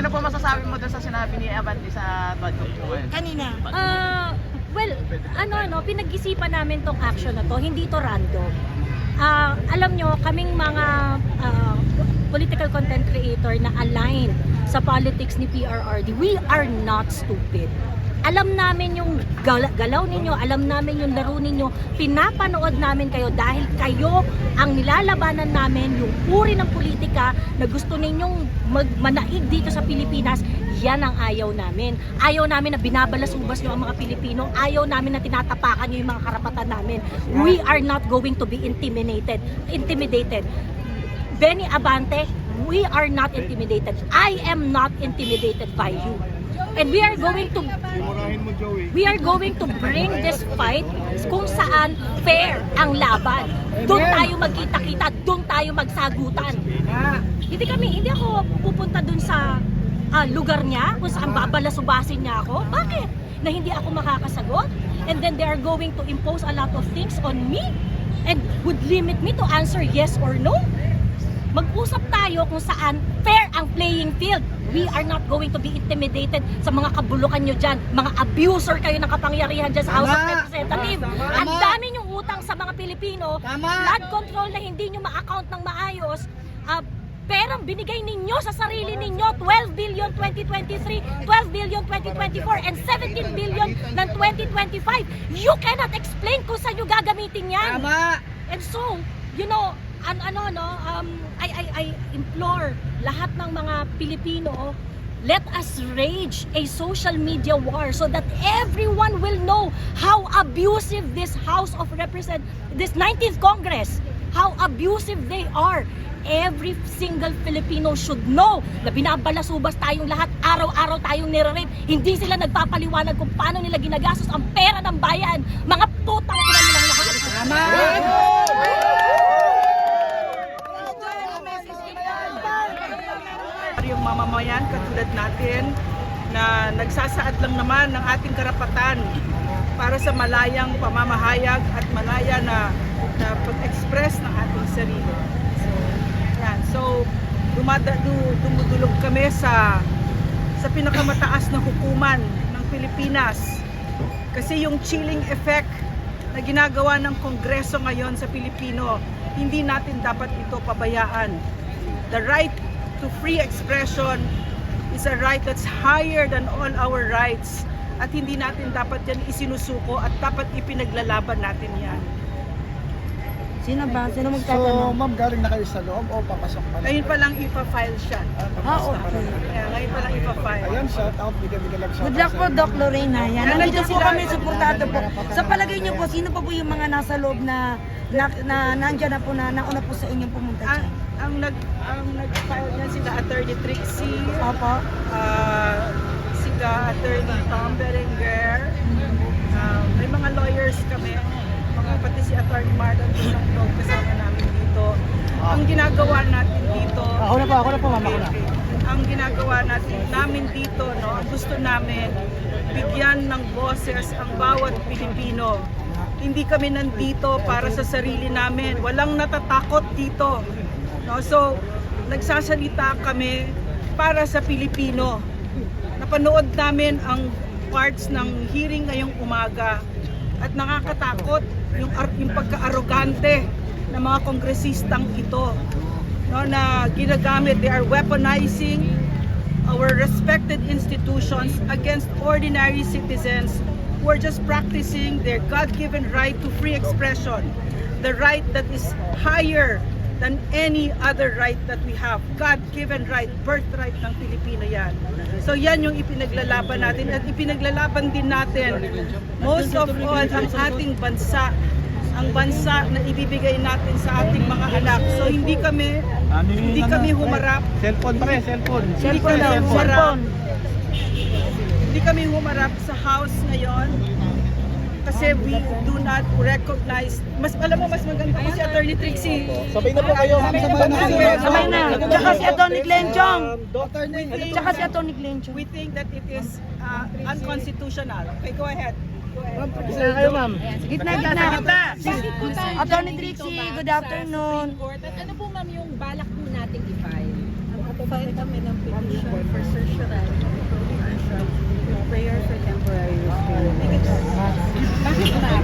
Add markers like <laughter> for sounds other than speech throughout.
ano po masasabi mo doon sa sinabi ni Abante sa Todd Kanina. Ah, well, ano ano, pinag-isipan namin tong action na to, hindi to random. Ah, alam nyo, kaming mga ah, political content creator na aligned sa politics ni PRRD, we are not stupid. Alam namin yung gal- galaw ninyo, alam namin yung laro ninyo, pinapanood namin kayo dahil kayo ang nilalabanan namin, yung uri ng politika na gusto ninyong mag- manaig dito sa Pilipinas, yan ang ayaw namin. Ayaw namin na binabalas-ubas nyo ang mga Pilipino, ayaw namin na tinatapakan nyo yung mga karapatan namin. We are not going to be intimidated. Intimidated. Benny Abante, we are not intimidated. I am not intimidated by you. And we are going to we are going to bring this fight kung saan fair ang laban. Doon tayo magkita-kita, doon tayo magsagutan. Hindi kami, hindi ako pupunta doon sa ah, lugar niya kung saan babalasubasin niya ako. Bakit? Na hindi ako makakasagot? And then they are going to impose a lot of things on me and would limit me to answer yes or no? Mag-usap tayo kung saan fair ang playing field. We are not going to be intimidated sa mga kabulukan nyo dyan. Mga abuser kayo ng kapangyarihan dyan sa House of. Representatives. Ang dami nyong utang sa mga Pilipino. Flood control na hindi nyo ma-account ng maayos. Ah, perang binigay ninyo sa sarili ninyo 12 billion 2023, 12 billion 2024 and 17 billion ng 2025. You cannot explain kung saan nyo gagamitin yan. Tama. And so, you know, an ano no, um I I I implore lahat ng mga Pilipino let us rage a social media war so that everyone will know how abusive this House of Represent this 19th Congress how abusive they are. Every single Filipino should know na binabalasubas tayong lahat araw-araw tayong nire-rape. Hindi sila nagpapaliwanag kung paano nila ginagastos ang pera ng bayan. Mga putang ina nilang lahat Tama. yung mamamayan katulad natin na nagsasaad lang naman ng ating karapatan para sa malayang pamamahayag at malaya na, na pag-express ng ating sarili. So, yan. So, dumada, du, dumudulog kami sa sa pinakamataas na hukuman ng Pilipinas. Kasi yung chilling effect na ginagawa ng Kongreso ngayon sa Pilipino, hindi natin dapat ito pabayaan. The right to free expression is a right that's higher than all our rights at hindi natin dapat yan isinusuko at dapat ipinaglalaban natin yan. Sino ba? Sino So, magtatanong? ma'am, galing na kayo sa loob o papasok pa lang? Ngayon pa lang ipa-file siya. Ah, okay. Kaya ngayon pa lang ipa-file. Ayan, shout out. Bigyan-bigyan lang shout Good luck po, Doc Lorena. Yan. Nandito nandiyan po kami, suportado po. Sa palagay niyo po, sino pa po yung mga nasa loob na na, na nandyan na po na nauna po sa inyong pumunta Ang, dyan? ang nag ang nag-file niyan sila Attorney Trixie, Opo. uh, sila Attorney Tom Berenger, uh, may mga lawyers kami, mga pati si Attorney Marlon Tusakto kasama namin dito. Ang ginagawa natin dito, Ako na po, ako na po, mama ko na. ang natin namin dito, no, ang gusto namin, bigyan ng boses ang bawat Pilipino. Hindi kami nandito para sa sarili namin. Walang natatakot dito. No, so, nagsasalita kami para sa Pilipino. Napanood namin ang parts ng hearing ngayong umaga at nakakatakot yung, yung pagka-arrogante ng mga kongresistang ito no, na ginagamit. They are weaponizing our respected institutions against ordinary citizens who are just practicing their God-given right to free expression, the right that is higher than any other right that we have. God-given right, birthright ng Pilipino yan. So yan yung ipinaglalaban natin at ipinaglalaban din natin most of all ang ating bansa ang bansa na ibibigay natin sa ating mga anak. So hindi kami hindi kami humarap Cellphone pa rin, cellphone. hindi kami daw, humarap hindi kami humarap sa house ngayon kasi we do not recognize mas alam mo mas maganda ko si Attorney Trixie Sabay na po kayo. Sabay na. Sabay na. Tsaka si Atty. Glenchong. Doctor Nick. Tsaka si Atty. Glenchong. we think that it is uh, unconstitutional okay go ahead isa na ma'am. Gitna, gitna. Gitna. Attorney Trixie, good afternoon. At ano po, ma'am, yung balak po nating i-file? File kami ng petition for certiorari with prayer for temporary restraint. Bakit ma'am?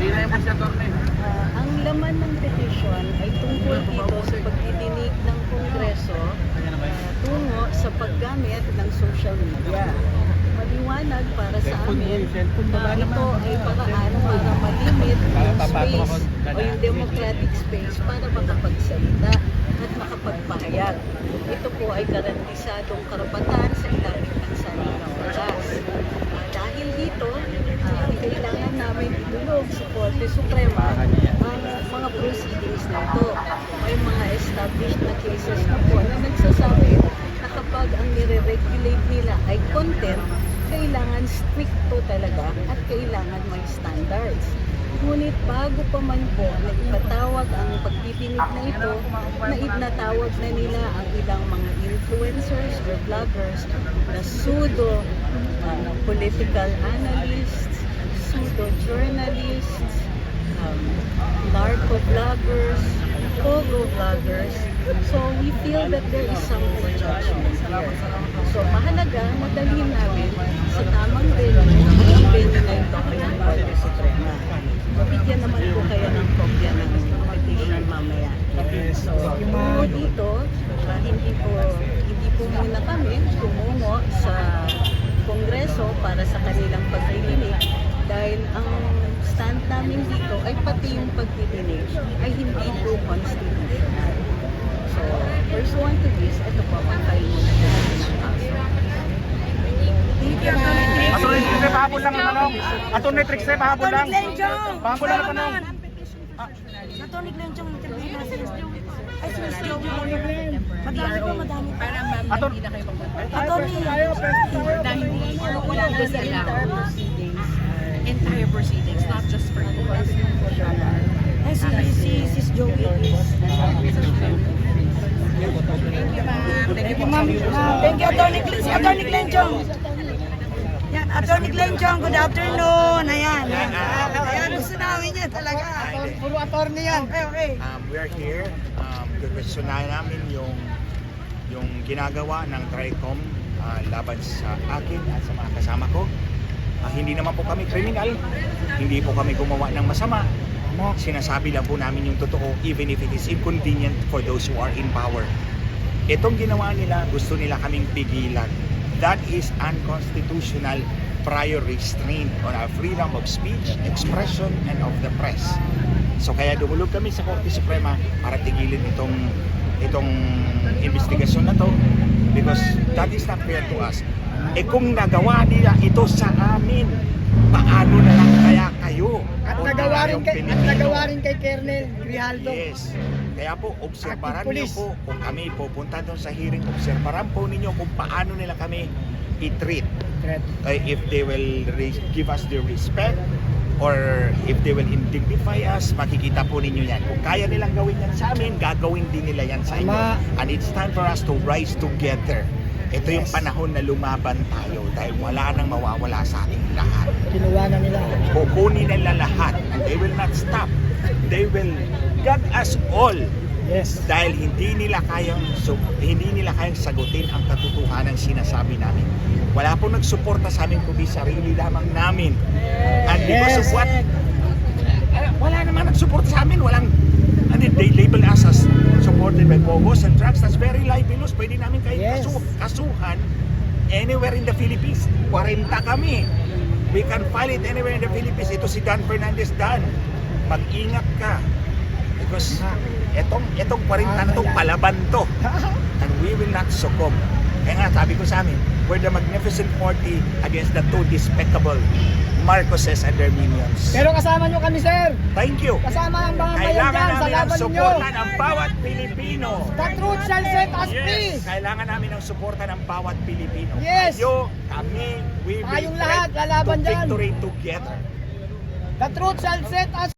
Pinayin mo siya, Torne. Ang laman ng petition ay tungkol dito sa pagdidinig ng Kongreso ah, tungo sa paggamit ng social media cellphone mo na ba naman? ito ay paraan para malimit ako, space o yung democratic space para makapagsalita at makapagpahayag. Ito po ay garantisadong karapatan sa ilalim ng saligang oras. Ah, dahil dito, ah, kailangan namin idulog sa Korte Suprema ang mga proceedings na ito. May mga established na cases na po na nagsasabi na kapag ang nire-regulate nila ay content, kailangan stricto talaga at kailangan may standards. Ngunit bago pa man po na ipatawag ang pagtitinig na ito, na itinatawag na nila ang ilang mga influencers or vloggers na pseudo uh, political analysts, pseudo journalists, um, narco vloggers, pogo vloggers. So we feel that there is some judgment here. So mahalaga na dalhin namin sa tamang venue ang venue na ito ay ang Korte Suprema. Mabigyan naman po kayo ng kopya ng petition mamaya. So, po dito, ah, hindi po hindi po muna kami tumungo sa Kongreso para sa kanilang pagdidinig dahil ang stand namin dito ay pati yung pagdidinig ay hindi po constitutional. So, pursuant to this, ito po ang kayo muna natin ng kaso. Attorney Trix, pahabol lang ang tanong. Attorney Trix, eh, pahabol lang. Pahabol lang ang tanong. Atty. Lenchong, interview na si Ay, si Miss Jo. Madami po, madami. Para ma'am, hindi na kayo magpunta. Atty. Dahil wala na entire proceedings, not just for you. Ay, si, si, si Joey. Thank you, ma'am. Thank you, Atty. Glen- si Atty. Lenchong. Yan, Atty. Lenchong, good afternoon. Ayan, ayan. Ayan, gusto namin yan talaga. Puro attorney yan. Okay, okay. Um, we are here. Um, Gugustunan namin yung yung ginagawa ng TRICOM ah, laban sa akin at sa mga kasama ko. Ah, hindi naman po kami kriminal. Hindi po kami gumawa ng masama. Sinasabi lang po namin yung totoo even if it is inconvenient for those who are in power. Itong ginawa nila, gusto nila kaming pigilan. That is unconstitutional prior restraint on our freedom of speech, expression, and of the press. So kaya dumulog kami sa Korte Suprema para tigilin itong itong investigasyon na to because that is not fair to us. Eh kung nagawa nila ito sa amin, paano na lang kaya kayo? At nagawa rin kay, at nagawa rin kay Colonel Grijaldo. Yes. Kaya po, obserbaran niyo po kung kami pupunta doon sa hearing, obserbaran po ninyo kung paano nila kami i-treat. Uh, if they will give us the respect or if they will indignify us, makikita po ninyo yan. Kung kaya nilang gawin yan sa amin, gagawin din nila yan sa inyo. And it's time for us to rise together. Ito yung Yes. panahon na lumaban tayo dahil wala nang mawawala sa ating lahat Kinuha na nila. kukunin nila lahat and they will not stop. They will gag us all Yes. dahil hindi nila kayang so, hindi nila kayang sagutin ang katotohanan sinasabi namin. Wala pong nagsuporta sa amin kundi sarili lamang namin. And because of Yes. what? Eh, wala naman nagsuporta sa amin. Walang then they label us as supported by Bogos and drugs. That's very libelous. Pwede namin kayo Yes. kasu- kasuhan anywhere in the Philippines. 40 kami. We can file it anywhere in the Philippines. Ito si Dan Fernandez Dan. Mag-ingat ka. Because etong etong 40 na to, palaban to. <laughs> And we will not succumb. Kaya nga sabi ko sa amin, we're the magnificent 40 against the two despicable Marcoses and their minions. Pero kasama nyo kami, sir. Thank you. Kasama ang mga bayan Kailangan dyan sa namin ang laban ninyo. suporta ng bawat Pilipino. The truth shall set us free. Yes, kailangan namin ang suporta ng bawat Pilipino. Yes. Kayo, kami, we will Tayong lahat, lalaban to dyan. victory together. The truth shall set us